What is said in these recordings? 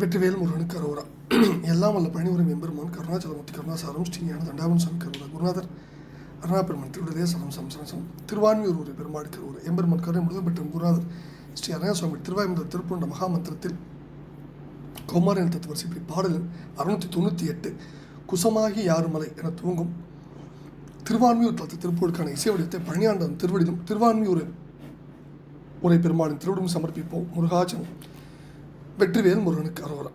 வெற்றிவேல் முருகன் கரோரா. எல்லாம் வல்ல பழனிபுரம் எம்பெருமான் கருணாச்சலமூர்த்தி கருணாசாரம் ஸ்ரீஞான தண்டாபன் சாமி கருணா குருநாதர் அருணாபெருமான் திருவிடலே சலம் சம்சரசம் திருவான்மியூர் ஒரு பெருமாடு கருவூர் எம்பெருமான் கருணை முழுவதும் பெற்ற குருநாதர் ஸ்ரீ அரணசுவாமி திருவாயுமுதல் திருப்பூண்ட மகாமந்திரத்தில் கௌமாரியன் தத்துவ இப்படி பாடல் அறுநூற்றி தொண்ணூற்றி எட்டு குசமாகி யாருமலை என துவங்கும் திருவான்மியூர் தத்து திருப்பூருக்கான இசை வடிவத்தை பழனியாண்டம் திருவடிலும் திருவான்மியூர் உரை பெருமாளின் திருவிடும் சமர்ப்பிப்போம். முருகாச்சலம் வெற்றிவேல் முருகனுக்கு அரோரா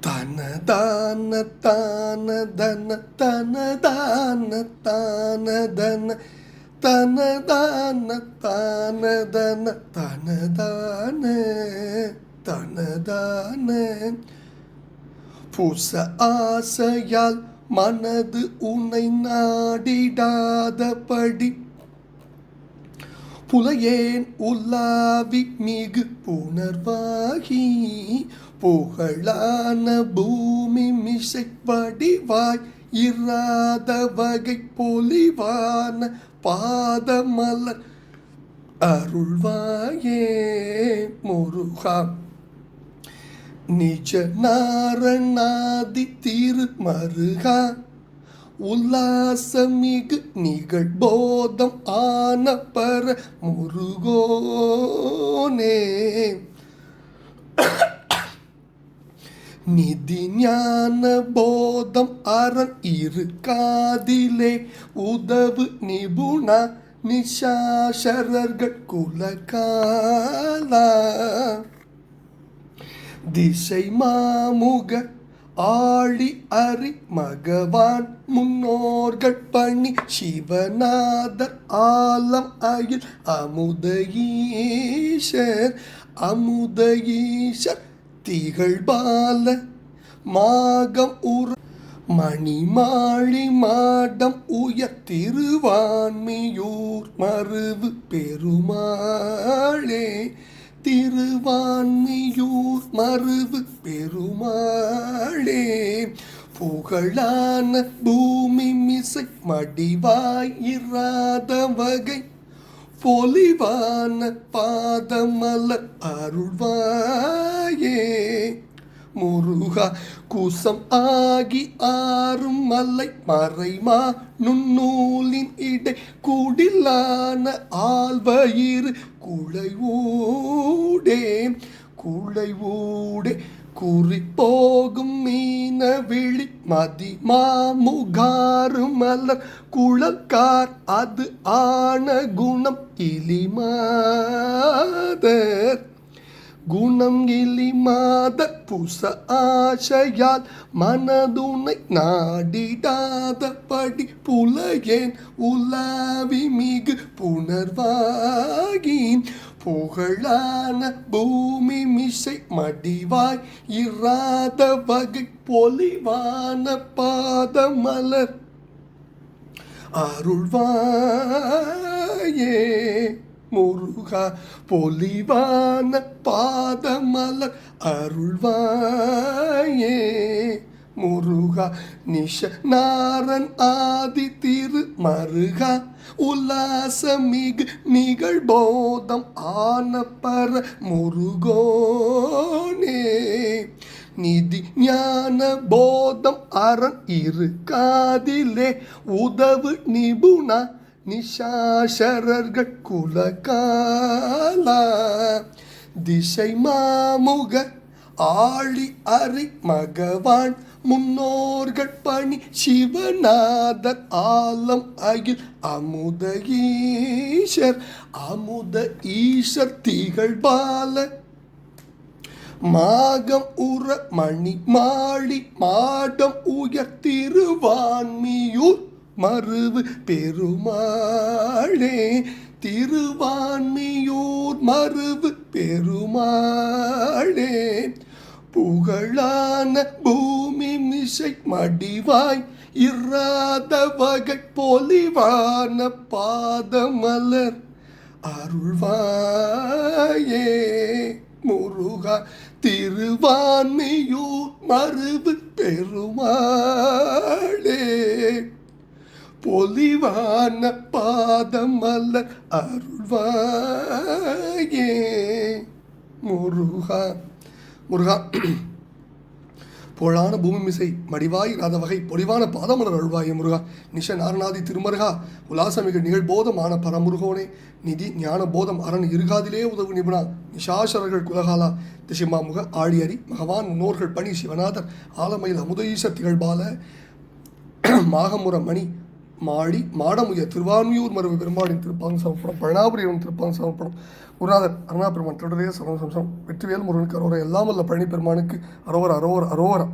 தன தான தான தன தன தான தான தன தன தான தான தன தன தான தன தான பூச ஆசையால் மனது உன்னை நாடிடாதபடி புலையேன் உல்லாவி மிகு புணர்வாகி புகழான பூமி மிசை வடிவாய் இராத வகை பொலிவான பாதமலர் அருள்வாயே முருகா. நிஜ நாரணாதி திருமருகா. உல்லாசமிகு நிகழ்போதம் ஆன பர முருகோனே. நிதி ஞான போதம் அரண் இரு காதிலே உதவு நிபுணா நிஷாசரர்கள் குலகாலா. திசை மாமுக ஆழி அறி மகவான் முன்னோர்கள் பணி சிவநாதர் ஆலம் அகில் அமுத ஈஷர் அமுத ஈஷர் திகழ்பால மாகம் உற மணிமாளி மாடம் உயர் திருவான்மியூர் மருவு பெருமாளே. திருவான்மியூர் மருவு பெருமாளே புகழான பூமி மிசை மடிவாயிராத வகை பொலிவான பாதமல அருள்வாயே. முருகா கூசம் ஆகி ஆறும் மலை மறைமா நுண்ணூலின் இடை குடிலான ஆழ்வயிறு குளை ஊடே குளை குறி போகும் மீன விழி மதி மாமுகாறு மலர் குளக்கார் அது ஆன குணம் இலிமாதர் குணம் இலி மாத புச ஆசையால் மனதுனை நாடிடாதபடி புலையேன் உலாவி மிகு புணர்வாகி புகழான பூமி மிசை மடிவாய் இராத வகை பொலிவான பாதமலர் அருள்வாயே. முருகா பொலிவான பாதமலர் அருள்வாயே. முருகா நிஷ நாரன் ஆதி திரு மருகா உல்லாசமிகு நிகழ்போதம் ஆன பர முருகோனே. நிதி ஞான போதம் அரண் இருக்காதிலே உதவு நிபுணா நிஷாசரர்கள் குலகாலா திசை மாமுக ஆழி அறி மகவான் முன்னோர்கள் பணி சிவநாதர் ஆலம் அகில் அமுத ஈஷர் அமுத ஈஷர் திகழ் பால. மாகம் உற மணி மாடி மாடம் உயர் திருவான்மியூர் மறுவு பெருமாளே திருவான்மியூர் மறுவு பெருமாளே. புகழான பூமி மிசை மடிவாய் இராத வகை பொலிவான பாதமலர் அருள்வாயே. முருகா திருவான்மியூர் மறுவு பெருமாளே. பொலிவான பாதமல்ல அருள்வாயே. முருகா முருகா. புகழான பூமி மிசை மடிவாய் ராத வகை பொலிவான பாதமலர் அழுவாய முருகா. நிஷ நாரநாதி திருமருகா உலாசமிகு நிகழ்போதமான பரமுருகோனே. நிதி ஞான போதம் அரண் இருகாதிலே உதவு நிபுணா. நிஷாசரர்கள் குலகாலா. திசிமாமுக ஆழியரி மகவான் முன்னோர்கள் பணி சிவநாதர் ஆலமயில் அமுதஈச திகழ்பால. மாகமுர மணி மாடி மாடமுய திருவான்மியூர் மருவ பெருமாளின் திருப்பாங்க சமர்ப்பணம் பழனாபுரியம் திருப்பாங்க சமர்ப்பணம் குருநாதர் அருணா பெருமான் தொடரே சம்சம் வெற்றிவேல் முருகனுக்கு அரோரா எல்லாம் வல்ல பழனி பெருமானுக்கு அரோவர் அரோவர் அரோவரம்